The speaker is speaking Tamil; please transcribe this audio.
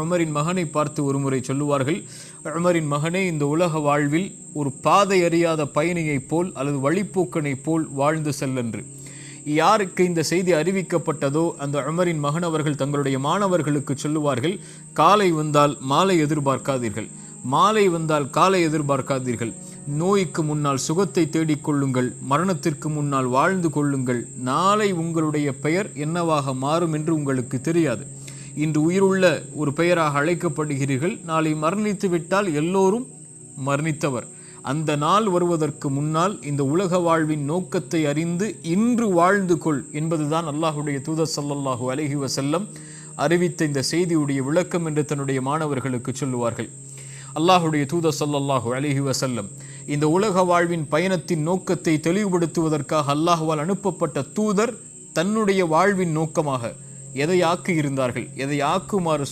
உமரின் மகனை பார்த்து ஒருமுறை சொல்லுவார்கள் உமரின் மகனே இந்த உலக வாழ்வில் ஒரு பாதை அறியாத பயணியைப் போல் அல்லது வழிப்போக்கனைப் போல் வாழ்ந்து செல்லென்று. யாருக்கு இந்த செய்தி அறிவிக்கப்பட்டதோ அந்த உமரின் மகன் அவர்கள் தங்களுடைய மாணவர்களுக்கு சொல்லுவார்கள் காலை வந்தால் மாலை எதிர்பார்க்காதீர்கள். மாலை வந்தால் காலை எதிர்பார்க்காதீர்கள். நோய்க்கு முன்னால் சுகத்தை தேடிக் கொள்ளுங்கள். மரணத்திற்கு முன்னால் வாழ்ந்து கொள்ளுங்கள். நாளை உங்களுடைய பெயர் என்னவாக மாறும் என்று உங்களுக்கு தெரியாது. இன்று உயிருள்ள ஒரு பெயராக அழைக்கப்படுகிறீர்கள். நாளை மரணித்து விட்டால் எல்லோரும் மரணித்தவர். அந்த நாள் வருவதற்கு முன்னால் இந்த உலக வாழ்வின் நோக்கத்தை அறிந்து இன்று வாழ்ந்து கொள் என்பதுதான் அல்லாஹுடைய தூதர் ஸல்லல்லாஹு அலஹி வசல்லம் அறிவித்த இந்த செய்தியுடைய விளக்கம் என்று தன்னுடைய மாணவர்களுக்கு சொல்லுவார்கள். அல்லாஹுடைய தூதர் ஸல்லல்லாஹு அலஹி வசல்லம் இந்த உலக வாழ்வின் பயணத்தின் நோக்கத்தை தெளிவுபடுத்துவதற்காக அல்லாஹ்வால் அனுப்பப்பட்ட தூதர் தன்னுடைய வாழ்வின் நோக்கமாக எதை இருந்தார்கள் எதை ஆக்குமாறு